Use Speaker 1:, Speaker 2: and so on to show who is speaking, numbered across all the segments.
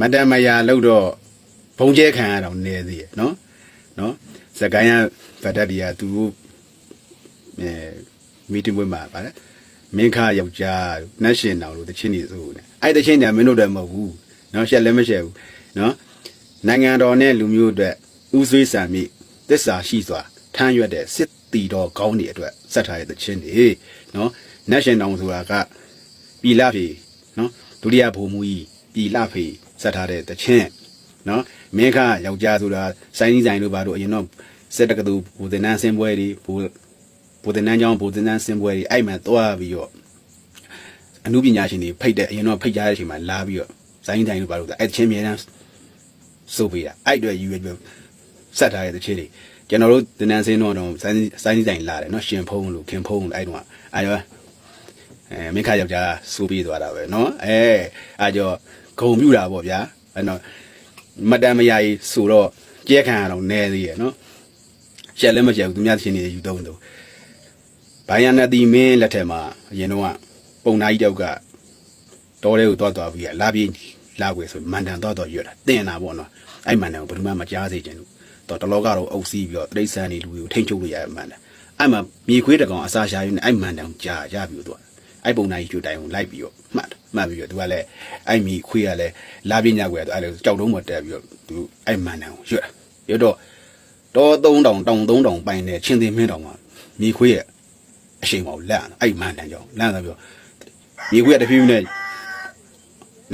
Speaker 1: မတန်မယာလို့တော့ဘုံကျဲခံရတော့နေသေးရဲ့နော်နော်စကိုင်းရဗတ်တက်ဒီကသူအဲမီတင်ပွဲမှာဗါလဲမင်းခါယောက်ျားနှက်ရှင်တော်လို့တချင်းနေစိုးနေအဲ့တချင်းတည်းမင်းတို့တည်းမဟုတ်ဘူးနော်ရှက်လည်းမရှက်ဘူးနော်နိုင်ငံတော်နဲ့လူမျိုးအတွက်ဥဆွေးဆံမိတစ္ဆာရှိစွာထမ်းရွက်တဲ့စစ်တီတော်ကောင်းတွေအတွက်ဆက်ထားတဲ့တချင်းတွေနော်နှက်ရှင်တော်ဆိုတာကပြည်လာပြီနော်ဒုတိယဘုံမူကြီးပြည်လာပြီ ဆက်ထားတဲ့တချင်းနော်မင်းခါယောက်ျားဆိုတာစိုင်းကြီးဆိုင်တို့ဘာတို့အရင်တော့စက်တကတူဘူဒနန်းစင်ပွဲတွေဘူဘူဒနန်းကျောင်းဘူဒနန်းစင်ပွဲတွေအဲ့မှသွားပြီးတော့အမှုပညာရှင်တွေဖိတ်တဲ့အရင်တော့ဖိတ်ကြတဲ့အချိန်မှာလာပြီးတော့စိုင်းကြီးဆိုင်တို့ဘာတို့အဲ့တချင်းမြေတန်းစိုးပေးတာအဲ့အတွက်ယူရွယ်ပြီးဆက်ထားတဲ့တချင်းတွေကျွန်တော်တို့ဒနန်းစင်တော့တော့စိုင်းစိုင်းကြီးဆိုင်လာတယ်နော်ရှင်ဖုံးလို့ခင်ဖုံးလို့အဲ့တော့အဲ့တော့ အဲမိခယောက်ျားစိုးပြီးသွားတာပဲနော်အဲအဲကြောဂုံပြူတာပေါ့ဗျာအဲ့တော့မတန်မယာကြီးဆိုတော့ကြက်ခံရတော့နဲသေးရဲ့နော်ရက်လည်းမရက်ဘူးသူများရှင်နေယူတော့တော့ဘိုင်ယန်နတီမင်းလက်ထက်မှာအရင်တော့ပုံနာကြီးတောက်ကတော်တဲ့ကိုတွားတွားပြီးရလာပြီးလာွယ်ဆိုမန္တန်တွားတွားရွတ်တာတင်တာပေါ့နော်အဲ့မန္တန်ကိုဘယ်သူမှမကြားစေချင်ဘူးတော့တလောကတော့အုပ်စီးပြီးတော့တိရစ္ဆာန်တွေလူတွေကိုထိမ့်ချုပ်လို့ရတယ်မန္တန်အဲ့မှာမြေခွေးတကောင်အစာရှာရင်းနဲ့အဲ့မန္တန်ကြားရပြီးတော့ အဲ့ပုံနာကြီးကျွတိုင်ကိုလိုက်ပြီးတော့မှတ်မှတ်ပြီးတော့သူကလည်းအဲ့မြေခွေးကလည်းလာပြညကွယ်တော့အဲ့လိုကြောက်တုံးမတက်ပြီးတော့သူအဲ့မန်တန်ကိုရွတ်တာရွတ်တော့တော့3000တောင်တောင်3000ပိုင်နဲ့ချင်းသိမင်းတောင်မှာမြေခွေးရဲ့အရှိန်ပေါ်လန့်အဲ့မန်တန်ကြောင့်လန့်သွားပြီးတော့မြေခွေးကတဖြည်းဖြည်းနဲ့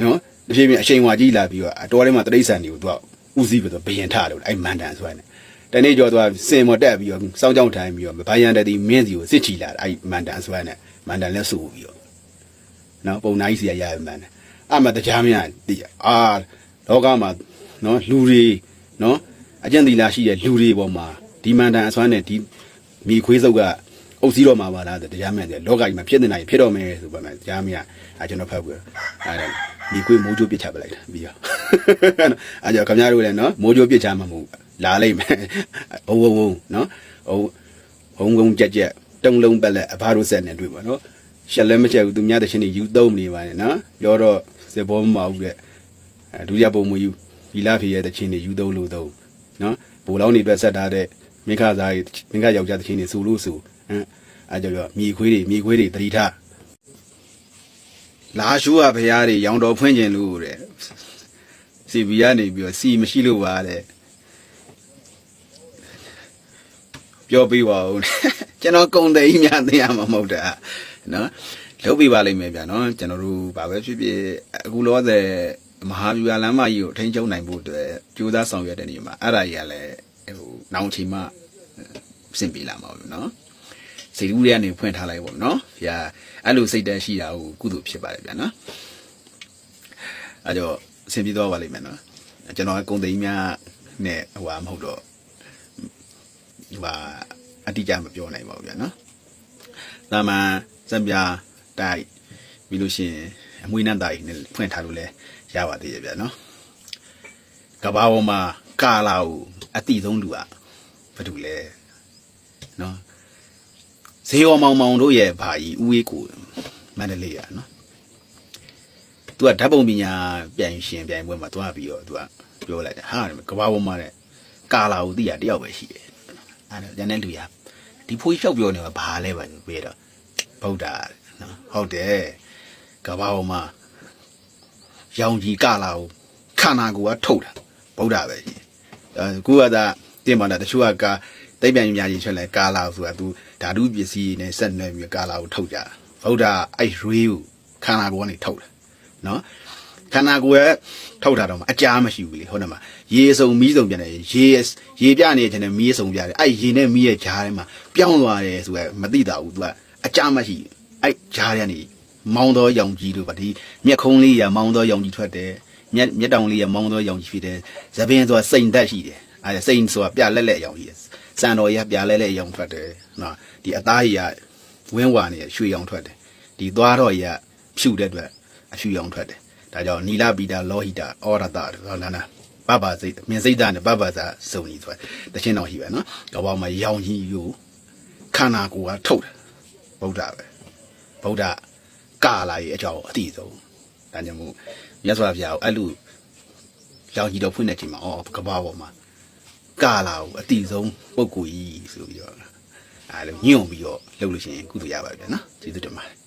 Speaker 1: နော်တဖြည်းဖြည်းအရှိန်ဝါကြီးလာပြီးတော့အတော်ထဲမှာတရိษံတွေကိုသူကဥစည်းပြီးတော့ဘယင်ထလို့အဲ့မန်တန်ဆိုရတယ်တနေ့ကျော်သူကစင်မတက်ပြီးတော့စောင်းကြောင်းထိုင်ပြီးတော့ဘာယန်တတိမင်းစီကိုစစ်ချီလာတာအဲ့မန်တန်ဆိုရတဲ့ မန်တန်လက်ဆူပြီးတော့နော်ပုံနာကြီးစီရရမှန်တယ်အမှတရားမရတိအာလောကမှာနော်လူတွေနော်အကျင့်သီလာရှိတဲ့လူတွေပေါ်မှာဒီမန်တန်အစွမ်းနဲ့ဒီမိခွေးစုပ်ကအုပ်စည်းတော့မှာပါလားတရားမရတဲ့လောကကြီးမှာဖြစ်နေတာဖြစ်တော့မယ်ဆိုပါမယ်တရားမရအဲကျွန်တော်ဖတ်ပြီးအဲဒါမိခွေးမိုးကြိုးပစ်ချပလိုက်တာပြီးတော့အဲကြောင့်ခင်ဗျားတို့လည်းနော်မိုးကြိုးပစ်ချမှာမဟုတ်လာလိုက်မယ်ဘုံဘုံဘုံနော်ဟိုဘုံဘုံကြက်ကြက် တုံလုံးပက်လက်အဖားတို့ဆက်နေတွေ့ပါနော်ရှက်လည်းမချက်ဘူးသူများတချင်းတွေယူသုံးနေပါနဲ့နော်ပြောတော့စေဘောမမဟုတ်တဲ့အဲဒုတိယပုံမယူဒီလာဖေရဲ့တချင်းတွေယူသုံးလို့သုံးနော်ဘိုးလောင်းတွေပဲဆက်ထားတဲ့မင်းခသားကြီးမင်းခယောက်ျားတချင်းတွေစူလို့စူအဲအဲကြောင့်မြေခွေးတွေမြေခွေးတွေတတိထလာရှူရဖရားတွေရောင်တော်ဖွင့်ခြင်းလို့တဲ့စီဘီကနေပြီးတော့စီမရှိလို့ပါတဲ့ ပြောပြပါဦးကျွန်တော်ကုံသိမ်းများသိရမှာမဟုတ်တာနော်လုပ်ပြပါလိမ့်မယ်ဗျာနော်ကျွန်တော်တို့ဘာပဲဖြစ်ဖြစ်အခုလောဆယ်မဟာဗျူဟာလမ်းမကြီးကိုထိန်းချုပ်နိုင်ဖို့အတွက်ကြိုးစားဆောင်ရွက်တဲ့နေရာမှာအဲ့ဒါကြီးကလည်းဟိုနောင်ချိန်မှစင်ပြေလာမှာပေါ့နော်စိတ်ကူးတွေကနေဖွင့်ထားလိုက်ပေါ့နော်ဗျာအဲ့လိုစိတ်တန်းရှိတာကိုကုသိုလ်ဖြစ်ပါတယ်ဗျာနော်အဲ့တော့အဆင်ပြေတော့ပါလိမ့်မယ်နော်ကျွန်တော်ကကုံသိမ်းများနဲ့ဟိုဟာမဟုတ်တော့ ဟိုဟာအတိအကျမပြောနိုင်ပါဘူးဗျာနော်ဒါမှစံပြတိုက်ပြီးလို့ရှိရင်အမွေးနန်းတိုက်နဲ့ဖွင့်ထားလို့လဲရပါသေးရဲ့ဗျာနော်ကဘာပေါ်မှာကာလာကိုအတိဆုံးလူကဘာတူလဲနော်ဇေယောမောင်မောင်တို့ရဲ့ဘာကြီးဦးဝေးကိုမန္တလေးရနော်သူကဓာတ်ပုံပညာပြန်ရှင်ပြန်ပွဲမှာတွားပြီးတော့သူကပြောလိုက်တယ်ဟာကဘာပေါ်မှာတဲ့ကာလာကိုသိရတယောက်ပဲရှိတယ် အဲ့ဒါကျန်တဲ့လူရဒီဖိုးလျှောက်ပြောနေမှာဘာလဲပါပြေတော့ဗုဒ္ဓနော်ဟုတ်တယ်ကဘာပေါ်မှာရောင်ကြီးကာလာကိုခန္ဓာကိုယ်ကထုတ်တာဗုဒ္ဓပဲကြီးအဲကိုကသာတင်ပါတာတချို့ကကာတိတ်ပြန်များကြီးထွက်လဲကာလာဆိုတာ तू ဓာတုပစ္စည်းနဲ့ဆက်နွယ်ပြီးကာလာကိုထုတ်ကြတာဗုဒ္ဓအဲ့ရေးကိုခန္ဓာကိုယ်ကနေထုတ်တယ်နော် ခန္ဓာကိုယ်ရဲ့ထုတ်တာတော့မှအကြားမရှိဘူးလေဟုတ်တယ်မရေစုံမီးစုံပြန်တယ်ရေရေပြနေခြင်းနဲ့မီးစုံပြတယ်အဲ့ရေနဲ့မီးရဲ့ကြားထဲမှာပြောင်းသွားတယ်ဆိုရယ်မသိတာဘူး तू ကအကြားမရှိအဲ့ကြားထဲကနေမောင်းသောရောင်ကြီးတို့ပါဒီမျက်ခုံးလေးရမောင်းသောရောင်ကြီးထွက်တယ်မျက်မျက်တောင်လေးရမောင်းသောရောင်ကြီးဖြစ်တယ်သပင်ဆိုတာစိန်သက်ရှိတယ်အဲ့စိန်ဆိုတာပြလက်လက်ရောင်ကြီးတယ်စံတော်ရပြလဲလဲရောင်ထွက်တယ်နော်ဒီအသားကြီးကဝင်းဝါနေရွှေရောင်ထွက်တယ်ဒီသွားတော်ကြီးကဖြူတဲ့အတွက်အဖြူရောင်ထွက်တယ် ဒါကြောင့်နီလာပီတာလောဟိတာဩရတာဟောလာနာပပစိတ်မြင်စိတ်ဓာတ်နဲ့ပပစာစုံကြီးဆိုတချင်းတော်ရှိပဲနော်ကဘောမှာရောင်ကြီးကိုခန္ဓာကိုယ်ကထုတ်တယ်ဗုဒ္ဓပဲဗုဒ္ဓကာလာရဲ့အကြောင်းအတိဆုံးဒါကြောင့်မို့မြတ်စွာဘုရားကိုအဲ့လိုလောင်ကြီးတော့ဖွင့်တဲ့ချိန်မှာအော်ကဘာပေါ်မှာကာလာကိုအတီဆုံးပုံကိုကြီးဆိုပြီးတော့အဲလိုညွန့်ပြီးတော့လုပ်လို့ရှိရင်ကုသရပါပြီဗျာနော်ကျေးဇူးတင်ပါတယ်